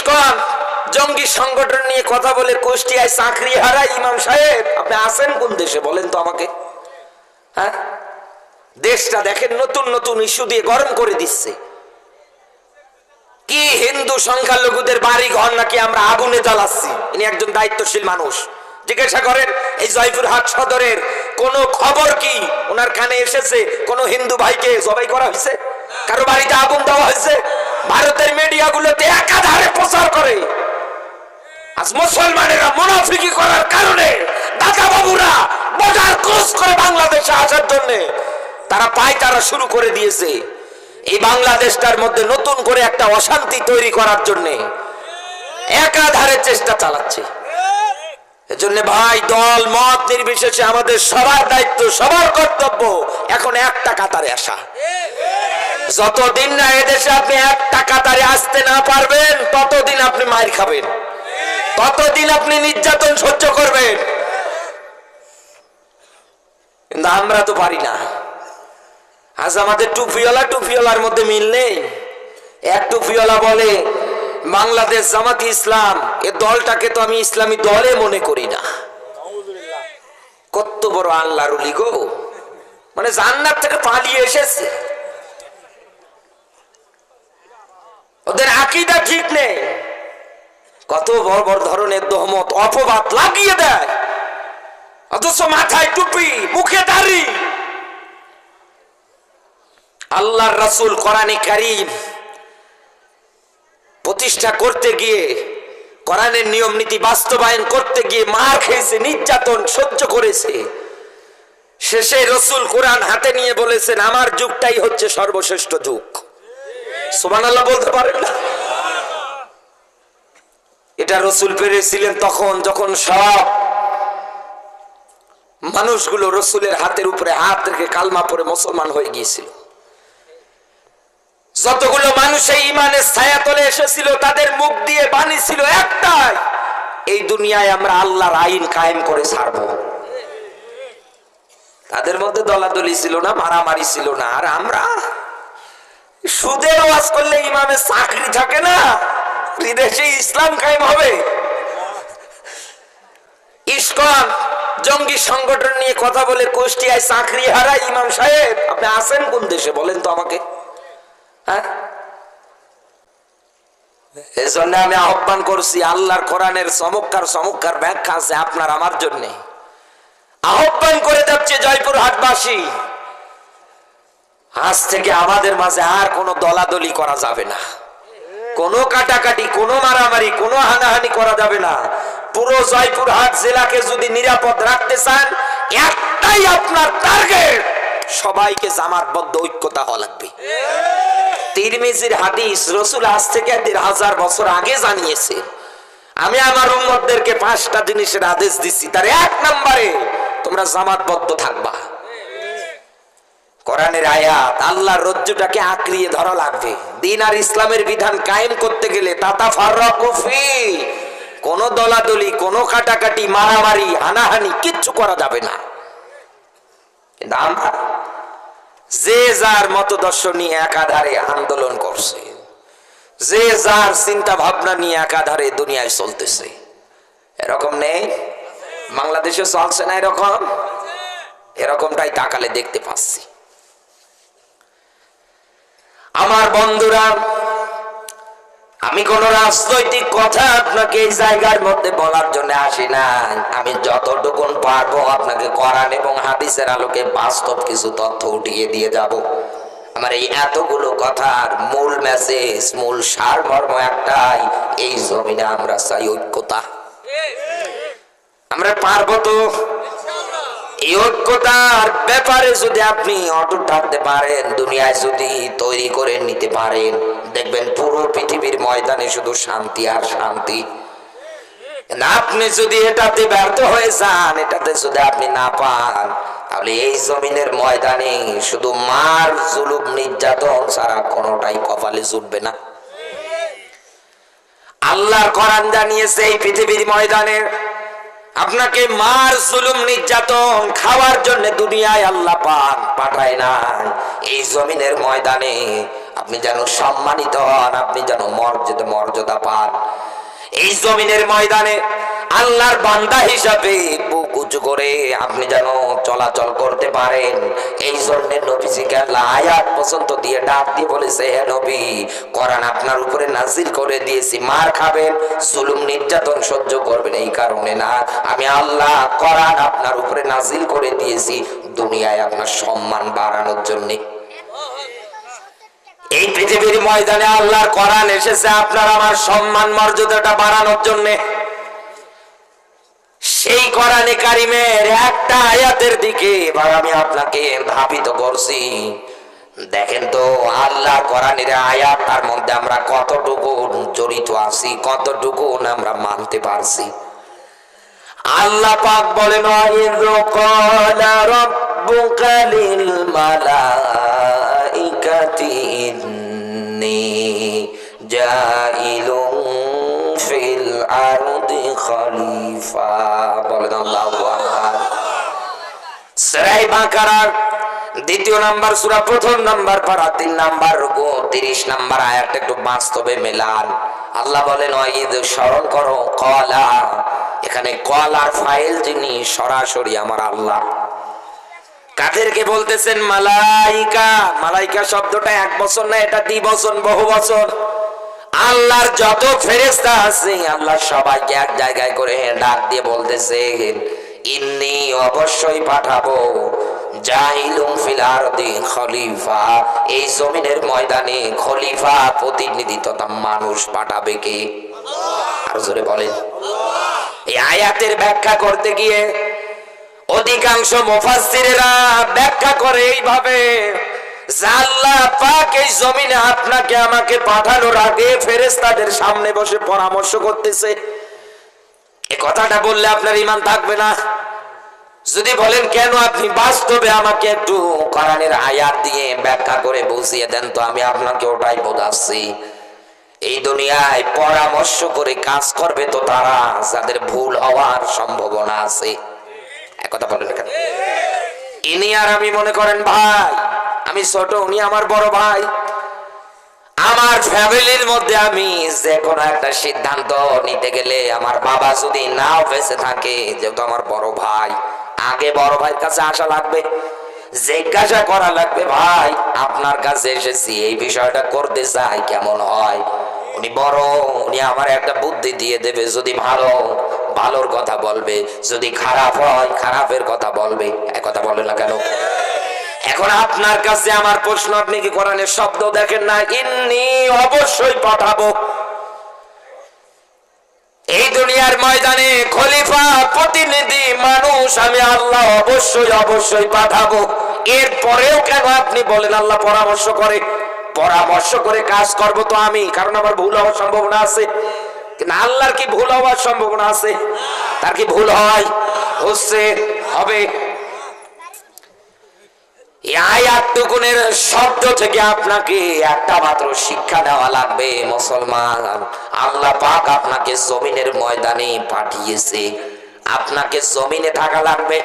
ISKCON জঙ্গি সংগঠন নিয়ে কথা বলে কুষ্টিয়ায় চাকরি হারা ইমাম সাহেব। আপনি আছেন কোন দেশে বলেন তো আমাকে? হ্যাঁ? দেশটা দেখেন, নতুন নতুন ইস্যু দিয়ে গরম করে দিচ্ছে। কি হিন্দু সংখ্যালঘুদের বাড়ি ঘর নাকি আমরা আগুনে জ্বালাচ্ছি? ইনি একজন দায়িত্বশীল মানুষ। জিজ্ঞাসা করেন, এই জয়পুরহাট সদরের কোন খবর কি? ওনার কানে এসেছে, কোন হিন্দু ভাইকে জবাই করা হয়েছে? কারও বাড়িতে আগুন দেওয়া হয়েছে? ভারতের মিডিয়া গুলোতে একাধারে প্রচার করে। আজ মুসলমানেরা মুনাফিকি করার কারণে দাদা বাবুরা বর্ডার ক্রস করে বাংলাদেশে আসার জন্য তারা পায়তারা শুরু করে দিয়েছে। এই বাংলাদেশটার মধ্যে নতুন করে একটা অশান্তি তৈরি করার জন্য একাধারে চেষ্টা চালাচ্ছে। এজন্য ভাই, দল, মত নির্বিশেষে আমাদের সবার দায়িত্ব, সবার কর্তব্য এখন একটা কাতারে আসা। যতদিন না এদেশে আপনি এক টাকা কাতারে আসতে না পারবেন, ততদিন আপনি মার খাবেন। ততদিন আপনি নির্যাতন সহ্য করবেন। কিন্তু আমরা তো পারি না। আজ আমাদের টুপিওয়ালা টুপিওয়ালার মধ্যে মিল নেই। এক টুপিওয়ালা বলে, বাংলাদেশ জামাতি ইসলাম, এ দলটাকে তো আমি ইসলামী দলে মনে করি না। কত বড় আল্লাহর গো। মানে জান্নাত থেকে পালিয়ে এসেছে। ওদের আকিদা ঠিক নেই। কত বড় বড় ধরনের দহমত, অপবাদ লাগিয়ে দেয়। অথচ মাথায় টুপি, মুখে দাড়ি। আল্লাহর রাসূল কোরআনে কারীম প্রতিষ্ঠা করতে গিয়ে, কোরআনের নিয়ম নীতি বাস্তবায়ন করতে গিয়ে মার খেয়েছে, নির্যাতন সহ্য করেছে। শেষে রসুল কোরআন হাতে নিয়ে বলেছেন, আমার যুগটাই হচ্ছে সর্বশ্রেষ্ঠ যুগ। সুবহানাল্লাহ বলতে পারেন না। এটা রসুল পেরেছিলেন তখন, যখন সব মানুষগুলো রসুলের হাতের উপরে হাত রেখে কালমা পরে মুসলমান হয়ে গিয়েছিল। যতগুলো মানুষ এই ইমানের ছায়া তলে এসেছিল, তাদের মুখ দিয়ে বাণী ছিল একটাই, এই দুনিয়ায় আমরা আল্লাহর আইন কায়েম করে ছাড়ব। তাদের মধ্যে দলাদলি ছিল না, মারামারি ছিল না। আর আমরা সুদের ওয়াজ করলে ইমামের চাকরি থাকে না? বিদেশে ইসলাম কায়েম হবে। ইস্কন, জঙ্গি সংগঠন নিয়ে কথা বলে কুষ্টিয়ায় চাকরি হারা ইমাম সাহেব। আপনি আছেন কোন দেশে? বলেন তো আমাকে। হ্যাঁ? এজন্য আমি আহ্বান করছি, আল্লাহর কোরআনের চমৎকার চমৎকার ব্যাখ্যা আছে আপনার আমার জন্য। আহ্বান করে যাচ্ছে জয়পুর হাটবাসী আজ থেকে আমাদের মাঝে আর কোনো দলাদলি করা যাবে না। কোনো কাটাকাটি, কোনো মারামারি, কোনো হানাহানি করা যাবে না। পুরো জয়পুর হাট জেলাকে যদি নিরাপদ রাখতে চান, একটাই আপনার টার্গেট সবাইকে জামাতবদ্ধ ঐক্যতা হওয়া লাগবে। তিরমিজির হাদিস রসুল আজ থেকে দেড় হাজার বছর আগে জানিয়েছে। আমি আমার উম্মতদেরকে পাঁচটা জিনিসের আদেশ দিচ্ছি তার এক নম্বরে তোমরা জামাতবদ্ধ থাকবা। কোরআনের আয়াত, আল্লাহর রজ্জুটাকে আঁকড়িয়ে ধরা লাগবে। দিন আর ইসলামের বিধান কায়েম করতে গেলে তাতা ফাররাকুফি কোন দলাদলি, কোন কাটাকাটি, মারামারি, হানাহানি কিচ্ছু করা যাবে না। কিন্তু আমরা, যে যার মতদর্শ নিয়ে একাধারে আন্দোলন করছে, যে যার চিন্তা ভাবনা নিয়ে একাধারে দুনিয়ায় চলতেছে, এরকম নেই? বাংলাদেশে চলছে না এরকম? এরকমটাই তাকালে দেখতে পাচ্ছি। আমার বন্ধুরা, আমি কোন রাজনৈতিক কথা আপনাকে এই জায়গার মধ্যে বলার জন্য আসি না আমি যতটুকুন পারব আপনাকে কোরআন এবং হাদিসের আলোকে বাস্তব কিছু তথ্য উঠিয়ে দিয়ে যাব। আমার এই এতগুলো কথার মূল মেসেজ মূল সারমর্ম একটাই, এই জমিনে আমরা চাই ঐক্যতা। আমরা পারব তো এই ঐক্যতার ব্যাপারে যদি আপনি অটুট থাকতে পারেন, দুনিয়ায় যদি তৈরি করে নিতে পারেন, দেখবেন পুরো পৃথিবীর ময়দানে শুধু শান্তি আর শান্তি। আপনি যদি এটাতে ব্যর্থ হয়ে যান, এটাতে যদি আপনি না পান, তাহলে এই জমিনের ময়দানে শুধু মার, জুলুম, নির্যাতন ছাড়া কোনোটাই কপালে জুটবে না। আল্লাহর কোরআন জানিয়েছে, এই পৃথিবীর ময়দানে আপনাকে মার জুলুম নির্যাতন খাওয়ার জন্য দুনিয়ায় আল্লাহ পাক পাঠায় না এই জমিনের ময়দানে আপনি যেন সম্মানিত হন, আপনি যেন মর্যাদা মর্যাদা পান। এই জমিনের ময়দানে আল্লাহর বান্দা হিসাবে বুক করে আপনি যেন চলাচল করতে পারেন। এই জন্য আয়াত পর্যন্ত দিয়ে ডাক দিয়ে বলেছে, হে নবী আপনার উপরে নাজিল করে দিয়েছি, মার খাবেন, জুলুম, নির্যাতন সহ্য করবেন এই কারণে না। আমি আল্লাহ কোরআন আপনার উপরে নাজিল করে দিয়েছি, দুনিয়ায় আপনার সম্মান বাড়ানোর জন্যে। এই পৃথিবীর ময়দানে আল্লাহর কোরআন এসেছে, আপনার আমার সম্মান, মর্যাদাটা বাড়ানোর জন্য। সেই কোরআনে কারিমের একটা আয়াতের দিকে এবার আমি আপনাকে ধাবিত করছি। দেখেন তো, আল্লাহ কোরআনের আয়াত, তার মধ্যে আমরা কতটুকু জড়িত আছি, কতটুকু আমরা মানতে পারছি। আল্লাহ পাক বাকারার দ্বিতীয় নাম্বার, সূরা প্রথম নাম্বার পারা তিন নাম্বার রুকু 30 নাম্বার আয়াতটা একটু বাস্তবে মেলান। আল্লাহ বলেন ওয়াইদ স্মরণ করো কলা এখানে কলার ফাইল যিনি সরাসরি আমার আল্লাহ। কাদেরকে বলতেছেন মালাইকা? মালাইকা শব্দটা এক বছর না, এটা দ্বি বছর, বহু বছর। আল্লাহর যত ফেরেস্তা আছে, আল্লাহ সবাইকে এক জায়গায় করে ডাক দিয়ে বলতেছে, ইন্নি অবশ্যই পাঠাবো জাহিলুম ফিল আরদি খলিফা। এই জমিনের ময়দানে খলিফা, প্রতিনিধি তথা মানুষ পাঠাবে কে? জোরে বলেন, এই আয়াতের ব্যাখ্যা করতে গিয়ে অধিকাংশ মুফাসসিরেরা ব্যাখ্যা করে এইভাবে আল্লাহ পাক এই জমিনে আপনাকে আমাকে পাঠানোর আগে ফেরেশতাদের সামনে বসে পরামর্শ করতেছে। কথাটা বললে আপনার থাকবে না। যদি বলেন, কেন আপনি বাস্তবে আমাকে একটু কোরআনের আয়াত দিয়ে ব্যাখ্যা করে বুঝিয়ে দেন তো আমি আপনাকে ওটাই বোঝাচ্ছি। এই দুনিয়ায় পরামর্শ করে কাজ করবে তো তারা যাদের ভুল হওয়ার সম্ভাবনা আছে। এক কথা বলেন এখানে। ইনি আর আমি মনে করেন, ভাই, আমি ছোট, উনি আমার বড় ভাই। আমার ফ্যামিলির মধ্যে আমি যে কোনো একটা সিদ্ধান্ত নিতে গেলে আমার বাবা যদি নাও বেঁচে থাকে, যেহেতু আমার বড় ভাই, আগে বড় ভাইয়ের কাছে আসা লাগবে, জিজ্ঞাসা করা লাগবে, ভাই, আপনার কাছে এসেছি, এই বিষয়টা করতে চাই, কেমন হয়? উনি বড়, উনি আমার একটা বুদ্ধি দিয়ে দেবে, যদি ভালো, ভালোর কথা বলবে, যদি খারাপ হয়, খারাপের কথা বলবে। এক কথা বলে না কেন? এখন আপনার কাছে আমার প্রশ্ন, আপনি কি কোরআনের শব্দ দেখেন না? ইন্নি অবশ্যই পাঠাবো। এই দুনিয়ার ময়দানে খলিফা, প্রতিনিধি, মানুষ, আমি আল্লাহ অবশ্যই অবশ্যই পাঠাবো। এরপরেও কেন আপনি বলেন, আল্লাহ পরামর্শ করে? পরামর্শ করে কাজ করব তো আমি, কারণ আমার ভুল হওয়ার সম্ভাবনা আছে। কিন্তু আল্লাহর কি ভুল হওয়ার সম্ভাবনা আছে? তার কি ভুল হয়? হচ্ছে হবে শব্দ থেকে আপনাকে একটা মাত্র শিক্ষা দেওয়া লাগবে, মুসলমান। আল্লাহ পাক আপনাকে জমিনের ময়দানে পাঠিয়েছে। আপনাকে জমিনে থাকা লাগবে।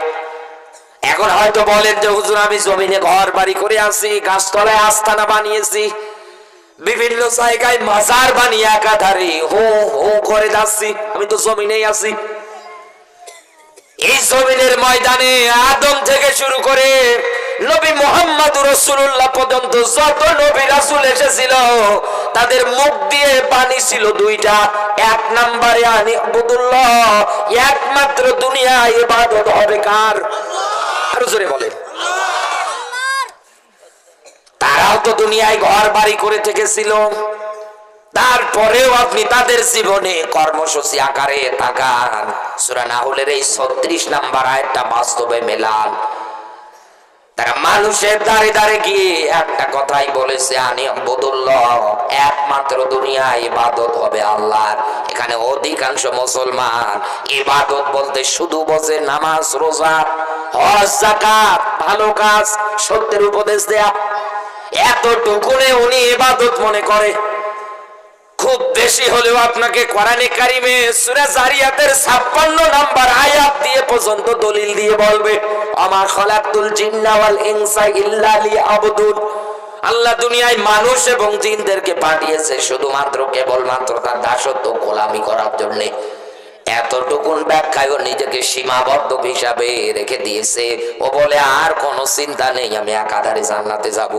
এখন হয়তো বলেন যে, হুজুর, আমি জমিনে ঘর বাড়ি করে আছি গাছতলায় আস্তানা বানিয়েছি। বিভিন্ন জায়গায় মাজার বানিয়ে একাধারে হু হু করে যাচ্ছি। আমি তো জমিনেই আছি। এই জমিনের ময়দানে আদম থেকে শুরু করে নবী মোহাম্মদ রসুল্লাহ পর্যন্ত যত নবী রাসুল এসেছিল, তাদের মুখ দিয়ে পানি ছিল দুইটা। এক নম্বরে আনি আবুদুল্লাহ একমাত্র দুনিয়া ইবাদত হবে কার? আরও জোরে বলেন। তারাও তো দুনিয়ায় ঘর বাড়ি করে থেকেছিল। তারপরেও আপনি তাদের জীবনে কর্মসূচি আকারে তাকান। সুরা নাহুলের এই ছত্রিশ নাম্বার আয়টা বাস্তবে মেলান। মানুষের দাঁড়ে দাঁড়ে গিয়ে একটা কথাই বলেছে, আনি বদুল্লাহ একমাত্র দুনিয়ায় ইবাদত হবে আল্লাহর। এখানে অধিকাংশ মুসলমান ইবাদত বলতে শুধু বোঝে নামাজ, রোজা, হজ ভালো কাজ, সত্যের উপদেশ দেয়া। এতটুকুনে উনি ইবাদত মনে করে। খুব বেশি হলেও আপনাকে কোরআনে কারিমে সূরা জারিয়াতের 56 নাম্বার আয়াত দিয়ে পর্যন্ত দলিল দিয়ে বলবে, আমা খালাকতুল জিন্না ওয়াল ইনসা ইল্লা লিয়াবুদুন। আল্লাহ দুনিয়ায় মানুষ এবং জিনদেরকে পাঠিয়েছে শুধুমাত্র কেবলমাত্র তার দাসত্ব গোলামি করার জন্য। এতটুকুন ব্যাখ্যায় ও নিজেকে সীমাবদ্ধ হিসাবে রেখে দিয়েছে। ও বলে, আর কোনো চিন্তা নেই, আমি একাধারে জান্নাতে যাব।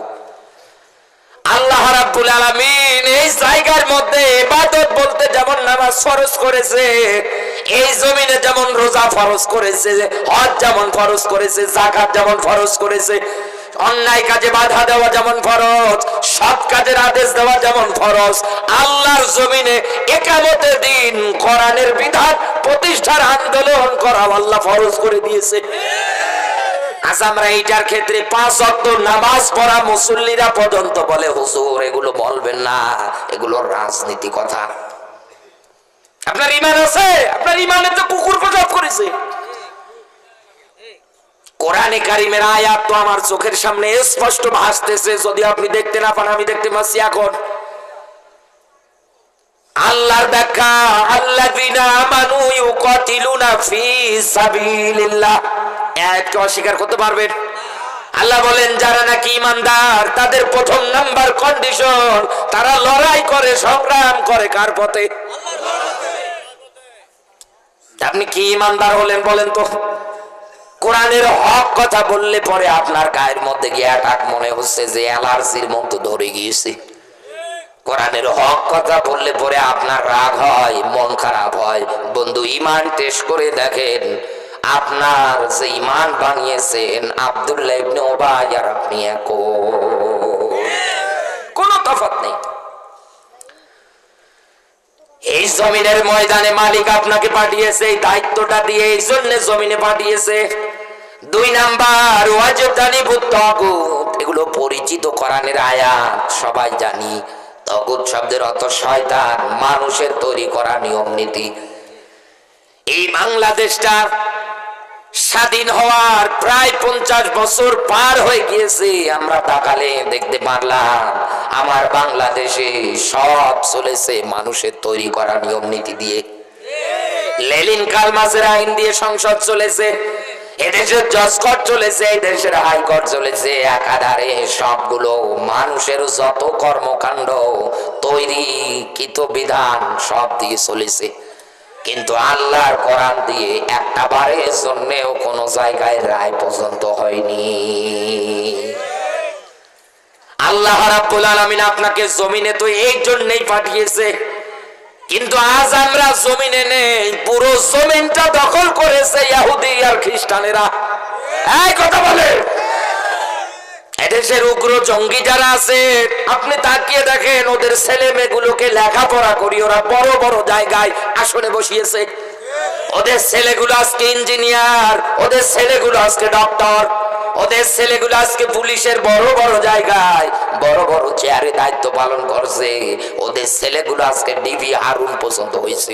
আল্লাহ রাব্বুল মধ্যে ইবাদত বলতে যেমন নামাজ ফরজ করেছে, এই জমিনে যেমন রোজা ফরজ করেছে, হজ যেমন ফরজ করেছে, যাকাত যেমন ফরজ করেছে, অন্যায় কাজে বাধা দেওয়া যেমন ফরজ, সৎ কাজের আদেশ দেওয়া যেমন ফরজ, আল্লাহর জমিনে একামতের দিন কোরআনের বিধান প্রতিষ্ঠার আন্দোলন করা আল্লাহ ফরজ করে দিয়েছে। আজ আমরা এইটার ক্ষেত্রে পাঁচ অক্ট নামাজ পড়া মুসল্লিরা পর্যন্ত বলে, হুজুর, এগুলো বলবেন না, এগুলো রাজনীতি কথা। আপনার ইমান আছে? আপনার ইমানে তো কুকুর প্রজব করেছে। কোরআনে কারিমের আয়াত তো আমার চোখের সামনে স্পষ্ট ভাসতেছে, যদি আপনি দেখতে না পান, আমি দেখতে পাচ্ছি এখন। আল্লাহর ব্যাখ্যা, আল্লাযীনা আমানু ইউকাতিলুনা ফি সাবিলিল্লাহ। আয়াতকে অস্বীকার করতে পারবেন? আল্লাহ বলেন, যারা নাকি ইমানদার, তাদের প্রথম নাম্বার কন্ডিশন তারা লড়াই করে, সংগ্রাম করে কার পথে? আপনি কি ইমানদার হলেন বলেন তো? কোরআনের হক কথা বললে পরে আপনার গায়ের মধ্যে গিয়ে অ্যাটাক মনে হচ্ছে যে অ্যালার্জির মতো ধরে গিয়েছে। কোরআনের হক কথা বললে পরে আপনার রাগ হয়, মন খারাপ হয়। বন্ধু, ইমান টেস্ট করে দেখেন। আপনার যে ইমান বানিয়েছেন আব্দুল্লাহ আপনি এক। কোনো তফাৎ নেই। এই জমিনের ময়দানে মালিক আপনাকে পাঠিয়েছে, এই দায়িত্বটা দিয়ে এই জন্য জমিনে পাঠিয়েছে। দুই নাম্বার ওয়াজদানি তগুত। এগুলো পরিচিত কোরআনের আয়াত, সবাই জানি। তগুত শব্দের অর্থ শয়তান, মানুষের তৈরি করা নিয়ম নীতি। এই বাংলাদেশটা স্বাধীন হওয়ার প্রায় পঞ্চাশ বছর পার হয়ে গিয়েছে। আমরা তাকালে দেখতে পারলাম, আমার বাংলাদেশে সব চলেছে মানুষের তৈরি করা নিয়ম নীতি দিয়ে। লেলিন কালমাসের আইন দিয়ে সংসদ চলেছে, এদেশের জজকট চলেছে এই দেশের হাইকোর্ট চলেছে একাধারে সবগুলো মানুষের যত কর্মকাণ্ড তৈরি কিত বিধান সব দিয়ে চলেছে। কিন্তু আল্লাহর কোরআন দিয়ে একটা বারের জন্যেও কোনো জায়গায় রায় পর্যন্ত হয়নি। আল্লাহ রাব্বুল আলামিন আপনাকে জমিনে তো এই জন্যই পাঠিয়েছে, কিন্তু আজ আমরা জমিনে নেই, পুরো জমিনটা দখল করেছে ইহুদি আর খ্রিস্টানেরা। এই কথা বলে এদেশের উগ্র জঙ্গি যারা আছে, আপনি তাকিয়ে দেখেন ওদের ছেলে মেয়েগুলোকে লেখাপড়া করি, ওরা বড় বড় জায়গায় আসনে বসিয়েছে। ওদের ছেলেগুলো আজকে ইঞ্জিনিয়ার, ওদের ছেলেগুলো আজকে ডক্টর, ওদের ছেলেগুলো আজকে পুলিশের বড় বড় জায়গায়, বড় বড় চেয়ারে দায়িত্ব পালন করছে। ওদের ছেলেগুলো আজকে ডিবি হারুন পছন্দ হয়েছে।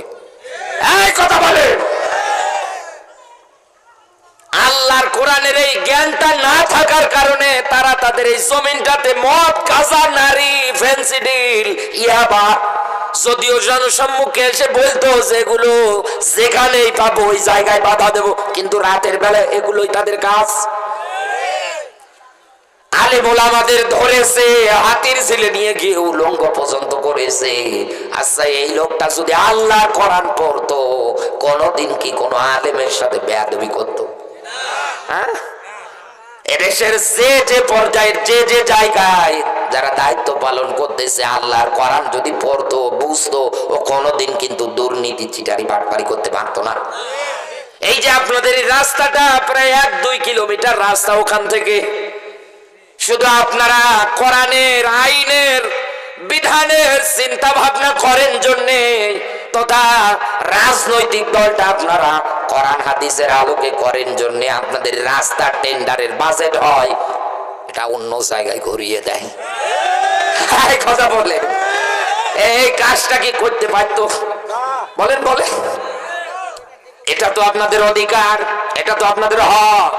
এই কথা বলে আল্লাহর কোরআনের এই জ্ঞানটা না থাকার কারণে তারা তাদের এই জমিনটাতে মদ কাঁচা নারী ফেন্সিডিল ইয়াবা যদিও জনসম্মুখে এসে বলতো যেগুলো যেখানেই পাবো ওই জায়গায় বাধা দেব, কিন্তু রাতের বেলায় এগুলোই তাদের কাজ। আলেমুল আমাদের ধরেছে, হাতির ছেলে নিয়ে গিয়ে উলঙ্গ পর্যন্ত করেছে। আচ্ছা পড়তো, কোনদিন কি কোনো আলেমের সাথে বেয়াদবি করতো? হ্যাঁ? এদেশের যে যে যে যে জায়গায় যারা দায়িত্ব পালন করতেছে, আল্লাহর কোরআন যদি পড়তো, বুঝতো, ও কোনোদিন কিন্তু দুর্নীতি, চিটারি, বাটপারি করতে পারতো না। এই যে আপনাদের এই রাস্তাটা, প্রায় এক দুই কিলোমিটার রাস্তা ওখান থেকে। শুধু আপনারা কোরআনের, আইনের বিধানের চিন্তা ভাবনা করেন জন্যে তথা রাজনৈতিক দলটা আপনারা কোরআন হাদিসের আলোকে করেন জন্যে আপনাদের রাস্তা টেন্ডারের বাজেট হয়, এটা অন্য জায়গায় ঘুরিয়ে দেয়। কথা বলে। এই কাজটা কি করতে পারতো? বলেন বলে এটা তো আপনাদের অধিকার, এটা তো আপনাদের হক।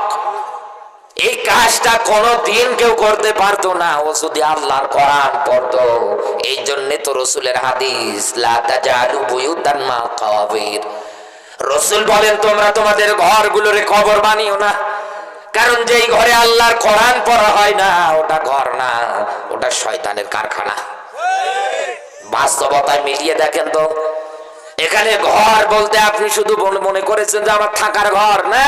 এই কাজটা কোনো দিন কেউ করতে পারতো না। ও যদি আল্লাহর কোরআন পড়তো, এই জন্য তো রসুলের হাদিস রসুল বলেন, তোমরা তোমাদের ঘরগুলোরে কবর বানিও না। কারণ যেই ঘরে আল্লাহর কোরআন পড়া হয় না, ওটা ঘর না, ওটা শয়তানের কারখানা। বাস্তবতায় মিলিয়ে দেখেন তো। এখানে ঘর বলতে আপনি শুধু মনে করেছেন যে আমার থাকার ঘর, না।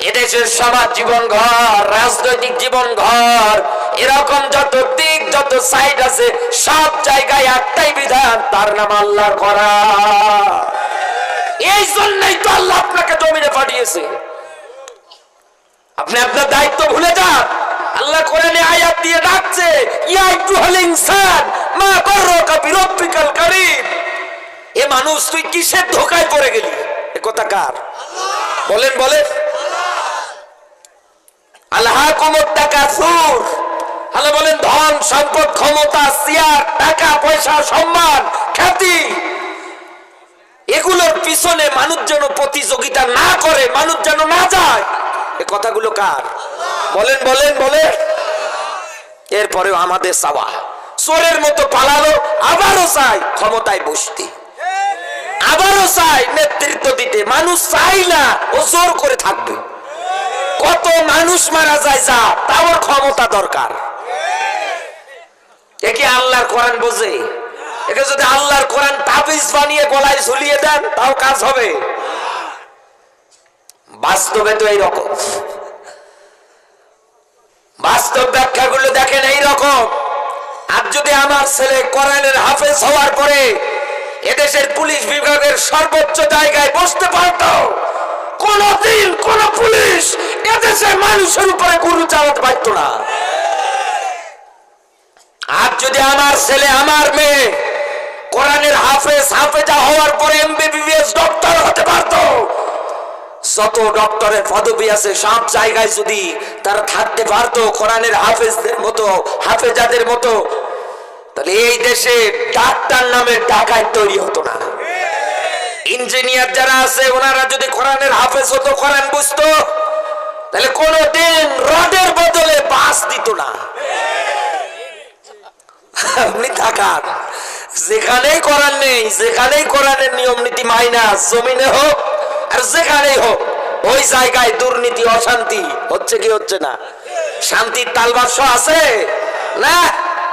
এদেশের সমাজ জীবন ঘর, রাজনৈতিক জীবন ঘর, এরকম যত দিক, যত সাইড আছে, সব জায়গায় একটাই বিধান, তার নাম আল্লাহর করা। এই জন্যই তো আল্লাহ আপনাকে জমিনে পাঠিয়েছে। আপনি আপনার দায়িত্ব ভুলে যান। আল্লাহ কোরআনে আয়াত দিয়ে ডাকছে, ইয়া আইয়ুহাল ইনসান, মা গররকা বিরব্বিকাল কারীম। এ মানুষ, তুই কিসের ধোকায় পড়ে গেলি? এ কথা কার? বলেন বলেন। এগুলোর পিছনে মানুষ যেন প্রতিযোগিতা না করে, মানুষ যেন না যায়। এ কথাগুলো কার? বলেন বলেন বলেন। এরপরেও আমাদের চাওয়া চোরের মতো পালালো, আবারও চাই ক্ষমতায় বসতে। আবারও চাই নেতৃত্ব দিতে। মানুষ চাই না, ও জোর করে থাকবে। কত মানুষ মারা যায় যা, তাও ওর ক্ষমতা দরকার। একে আল্লাহর কোরআন বোঝে? একে যদি আল্লাহর কোরআন তাবিজ বানিয়ে গলায় ঝুলিয়ে দেন, তাও কাজ হবে? বাস্তবে তো এইরকম। বাস্তব ব্যাখ্যাগুলো দেখেন এইরকম। আর যদি আমার ছেলে কোরআনের হাফেজ হওয়ার পরে এদেশের পুলিশ বিভাগের সর্বোচ্চ জায়গায় বসতে পারত কোনদিন কোন পুলিশ মানুষের উপরে চালাতে পারত না। আর যদি আমার ছেলে, আমার মেয়ে কোরআনের হাফেজ, হাফেজা হওয়ার পরে এমবিবিএস ডক্টর হতে পারতো, যত ডক্টরের পদবি আছে, সব জায়গায় যদি তারা থাকতে পারতো, কোরআনের হাফেজদের মতো, হাফেজাদের মতো, তাহলে এই দেশে ডাক্তার নামে ডাকায় তৈরি হতো না। ইঞ্জিনিয়ার যারা আছে, ওনারা যদি কোরআনের হাফেজ হতো, কোরআন বুঝতো, তাহলে কোনদিন রডের বদলে বাস দিত না। যেখানেই নেই, যেখানেই নিয়ম নীতি জমিনে হোক, আর যেখানেই হোক, ওই জায়গায় দুর্নীতি, অশান্তি, হচ্ছে কি হচ্ছে না? শান্তির তালবাস আছে? না,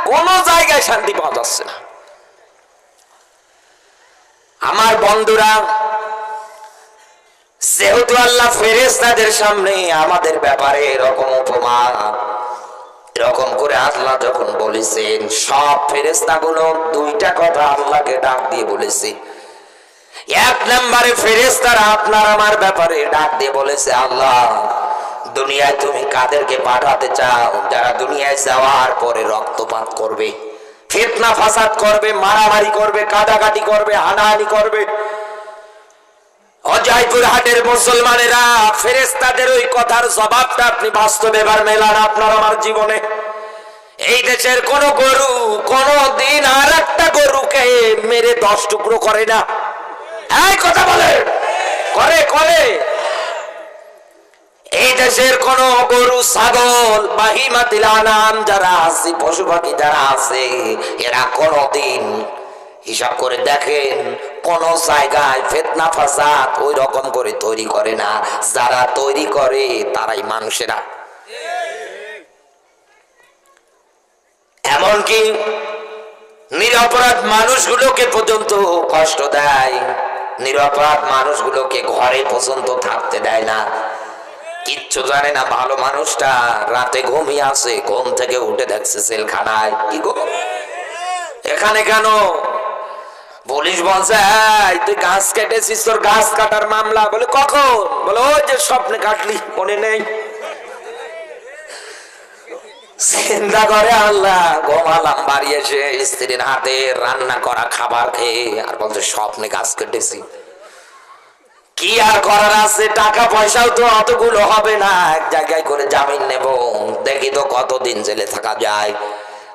কোন জায়গায় শান্তি পাওয়া যাচ্ছে না। আমার বন্ধুরা, যেহেতু আল্লাহ ফেরেস্তাদের সামনে আমাদের ব্যাপারে এরকম উপমা এরকম করে আল্লাহ যখন বলেছেন, সব ফেরেস্তা গুলো দুইটা কথা আল্লাহকে ডাক দিয়ে বলেছে। এক নম্বরে ফেরেস্তারা আপনার আমার ব্যাপারে ডাক দিয়ে বলেছে, আল্লাহ, দুনিয়ায় তুমি কাদেরকে পাঠাতে চাও? যারা দুনিয়ায় যাওয়ার পরে রক্তপাত করবে। ফেতনা ফাসাদ করবে, মারামারি করবে কাটাকাটি করবে, হানাহানি করবে। অজয়পুর হাটের মুসলমানেরা ফেরেস্তাদের ওই কথার জবাবটা আপনি বাস্তবে এবার মেলান আপনার আমার জীবনে। এই দেশের কোন গরু কোন দিন আর একটা গরুকে মেরে দশ টুকরো করে না। এই কথা বলে, করে করে। এই দেশের কোন গরু, ছাগল বাহিমাতিল আনাম যারা আছে পশু পাখি যারা আছে, এরা কোনদিন হিসাব করে দেখেন, কোন জায়গায় ফেতনা, ফাসাদ ওই রকম করে তৈরি করে না। যারা তৈরি করে, তারাই মানুষেরা। এমনকি নিরপরাধ মানুষগুলোকে পর্যন্ত কষ্ট দেয়, নিরপরাধ মানুষগুলোকে ঘরে পর্যন্ত থাকতে দেয় না। কিচ্ছু জানে না ভালো মানুষটা। রাতে ঘুমিয়ে আসে ঘুম থেকে উঠে দেখছে সেলখানায় কি গো? এখানে কেন? পুলিশ বলছে "এই, তুই গাছ কেটেছিস তোর গাছ কাটার মামলা। বলে কখন? বলে ওই যে স্বপ্নে কাটলি মনে নেই। চিন্তা করে আল্লাহ ঘুমালাম বাড়ি এসে স্ত্রীর হাতে রান্না করা খাবার খেয়ে আর বলছে স্বপ্নে গাছ কেটেছি। কি আর করার আছে? টাকা পয়সাও তো অতগুলো হবে না। এক জায়গায় করে জামিন নেব। দেখি তো কতদিন জেলে থাকা যায়।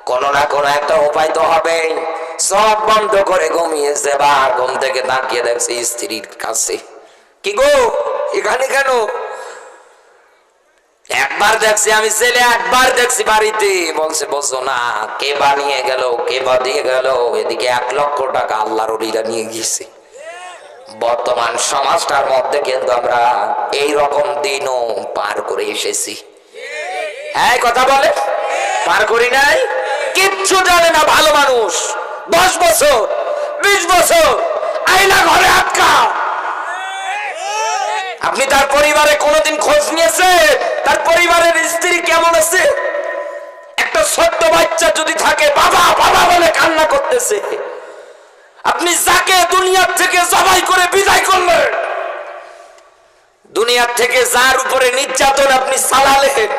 কোনো না কোনো একটা উপায় তো হবে সব বন্ধ করে ঘুমিয়েছে। বা ঘুম থেকে তাকিয়ে দেখছি স্ত্রীর কাছে। কি গো? এখানে কেন? একবার দেখছি আমি ছেলে, একবার দেখছি বাড়িতে। বলছে, বলছো না, কে বানিয়ে গেল, কে বা দিয়ে গেল? এদিকে এক লক্ষ টাকা আল্লাহর নিয়ে গিয়েছে। বর্তমান সমাজটার মধ্যে কিন্তু আমরা এই রকম দিনও পার করে এসেছি। হ্যাঁ কথা বলে? পার করি নাই? কিচ্ছু জানে না ভালো মানুষ। দশ বছর, বিশ বছর আইনা ঘরে আটকা। আপনি তার পরিবারে কোনোদিন খোঁজ নিয়েছে তার পরিবারের স্ত্রী কেমন আছে? একটা ছোট্ট বাচ্চা যদি থাকে, বাবা বাবা বলে কান্না করতেছে। আপনি যাকে দুনিয়ার থেকে জবাই করে বিদায় করলেন, দুনিয়ার থেকে যার উপরে নির্যাতন আপনি চালালেন,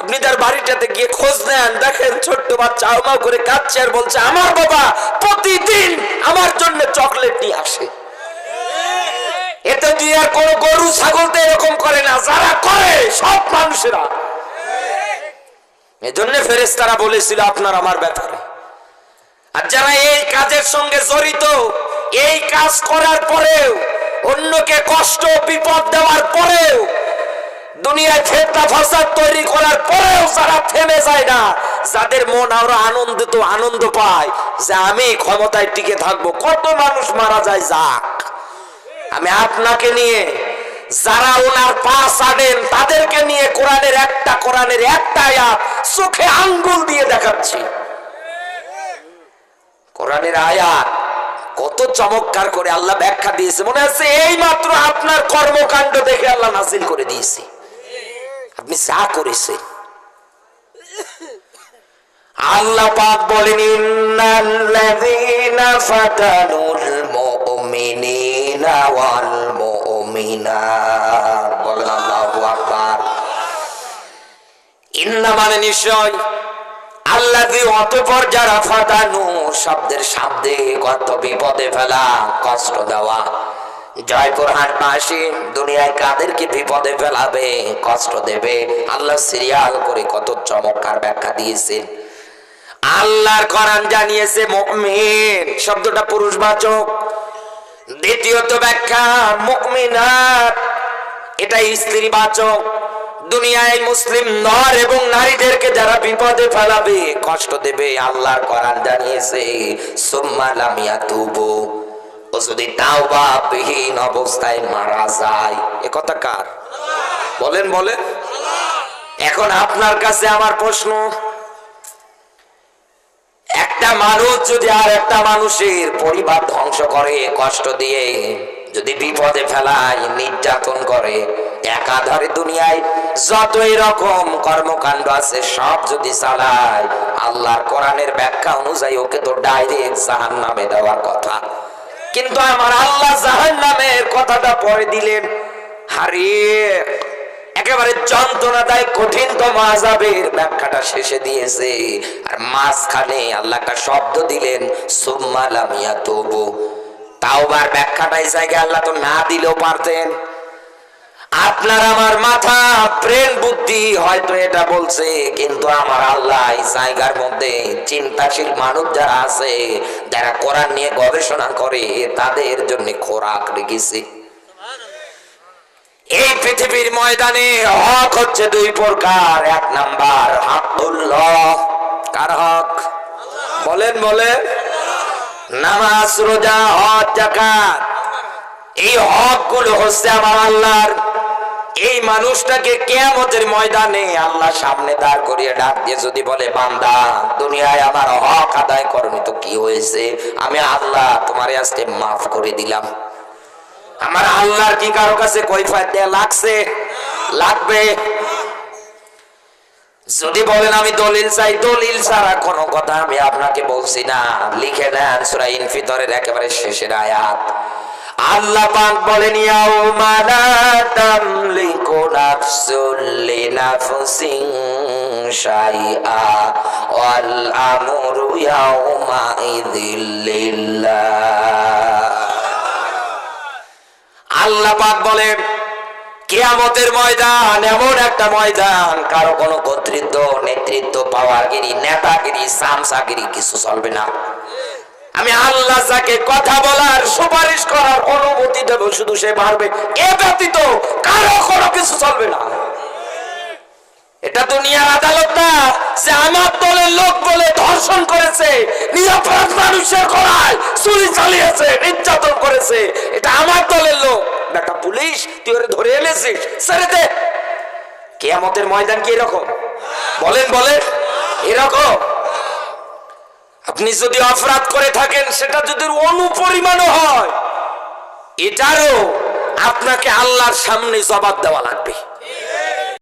আপনি তার বাড়িটাতে গিয়ে খোঁজ নেন, দেখেন ছোট্ট বাচ্চা আউমাউ করে কাঁদছে আর বলছে, আমার বাবা প্রতিদিন আমার জন্য চকলেট নিয়ে আসে। এতে দিয়ে আর কোনো গরু, ছাগল তো এরকম করে না, যারা করে সব মানুষেরা। এজন্য ফেরেস্তারা বলেছিল, আপনার আমার ব্যাপারে। আর যারা এই কাজের সঙ্গে জড়িত, এই কাজ করার পরেও, অন্যকে কষ্ট বিপদ দেওয়ার পরেও, দুনিয়ায় তৈরি করার পরেও যারা থেমে যায় না, যাদের মন আরও আনন্দিত, আনন্দ পায় যে আমি ক্ষমতায় টিকে থাকব, কত মানুষ মারা যায় যাক। আমি আপনাকে নিয়ে, যারা ওনার পা ছাড়েন, তাদেরকে নিয়ে কোরআনের একটা কোরআনের একটা আয়াত চোখে আঙ্গুল দিয়ে দেখাচ্ছি। কোরআনের আয়াত কত চমৎকার করে আল্লাহ ব্যাখ্যা দিয়েছে। মনে আছে এই মাত্র আপনার কর্মকাণ্ড দেখে আল্লাহ নাসিল করে দিয়েছে। আপনি যা করেছেন। আল্লাহ পাক বলেন মানে নিশ্চয় অতপর যারা শব্দের শব্দে কত বিপদে ফেলা, কষ্ট দেওয়া। দুনিয়ায় কাদেরকে বিপদে ফেলাবে, কষ্ট দেবে। আল্লাহ সিরিয়াল করে কত চমৎকার ব্যাখ্যা দিয়েছেন আল্লাহর কোরআন জানিয়েছে, মুমিন শব্দটা পুরুষবাচক। দ্বিতীয়ত ব্যাখ্যা, মুমিনাত এটা স্ত্রীবাচক। দুনিয়ায় মুসলিম নর এবং নারীদেরকে যারা বিপদে ফেলাবে, কষ্ট দেবে, আল্লাহর কোরআন জানিয়েছে, সুম্মা লাম ইয়াতুবু। ও যদি তাওবা বিহীন অবস্থায় মারা যায়, এ কথা কার? বলেন বলেন। এখন আপনার কাছে আমার প্রশ্ন, একটা মানুষ যদি আর একটা মানুষের পরিবার ধ্বংস করে, কষ্ট দিয়ে যদি বিপদে ফেলায় নির্যাতন করে, একাধারে দুনিয়ায় যত রকম কর্মকাণ্ড আছে, সব যদি চালায়, আল্লাহর কোরআনের ব্যাখ্যা অনুযায়ী ওকে তো ডাইরেক্ট জাহান নামে দেওয়ার কথা। কিন্তু আমার আল্লাহ জাহান নামের কথাটা পরে দিলেন হারিয়ে একেবারে যন্ত্রণাদায় কঠিনতম আজাবের ব্যাখ্যাটা শেষে দিয়েছে। আর মাঝখানে আল্লাহ একটা শব্দ দিলেন, সুম্মা লামিয়া তবু তাওবার ব্যাখ্যাটা এই জায়গায় আল্লাহ তো না দিলেও পারতেন। আপনার আমার মাথা ব্রেন বুদ্ধি হয়তো এটা বলছে, কিন্তু আমার আল্লাহ এই জায়গার মধ্যে চিন্তাশীল মানুষ যারা আছে, যারা কোরআন নিয়ে গবেষণা করে, তাদের জন্য খোরাক রেখেছে। এই পৃথিবীর ময়দানে হক হচ্ছে দুই প্রকার। এক নাম্বার হাকুল্লাহ কার হক? বলেন বলেন। নামাজ, রোজা, হজ জাকাত এই হকগুলো হচ্ছে আমার আল্লাহর। এই মানুষটাকে কেয়ামতের ময়দানে আল্লাহ সামনে দাঁড় করিয়ে ডাক দিয়ে যদি বলে, বান্দা, দুনিয়ায় আমার হক আদায় করনি, তো কি হয়েছে? আমি আল্লাহ তোমার আজকে মাফ করে দিলাম। আমার আল্লাহর কি কারও কাছে কৈফাত দেয়া লাগছে? লাগবে। যদি বলেন আমি দলিল চাই, দলিল ছাড়া কোনো কথা আমি আপনাকে বলছি না। লিখে নেন সূরা ইনফিতরের একেবারে শেষের আয়াত। আল্লাহ পাক বলেন, ইয়াউমা লা তামলিকু নাফসুল লিনাফসিন শাইআ ওয়াল আমরু ইয়াউমা ইযিল লিল্লাহ। আল্লাহ পাক বলেন কেয়ামতের ময়দান, এমন একটা ময়দান, কারও কোনো কর্তৃত্ব, নেতৃত্ব, পাওয়ারগিরি, নেতাগিরি, সামসাগিরি কিছু চলবে না। আমি আল্লাহ যাকে কথা বলার সুপারিশ করার অনুমতি দেব, শুধু সে পারবে। এ ব্যতীত কারও কোনো কিছু চলবে না। এটা দুনিয়ার আদালত না, যে আমার দলের লোক বলে ধর্ষণ করেছে, নিরপরাধ মানুষের করায় চুরি চালিয়েছে, নির্যাতন করেছে, এটা আমার দল পুলিশ, তুই ওরে ধরে এনেছিস। ছেড়ে দে। কেয়ামতের ময়দান কি এরকম? বলেন বলেন। এরকম। আপনি যদি অপরাধ করে থাকেন, সেটা যদি অনুপরিমাণও হয়, এটারও আপনাকে আল্লাহর সামনে জবাব দেওয়া লাগবে।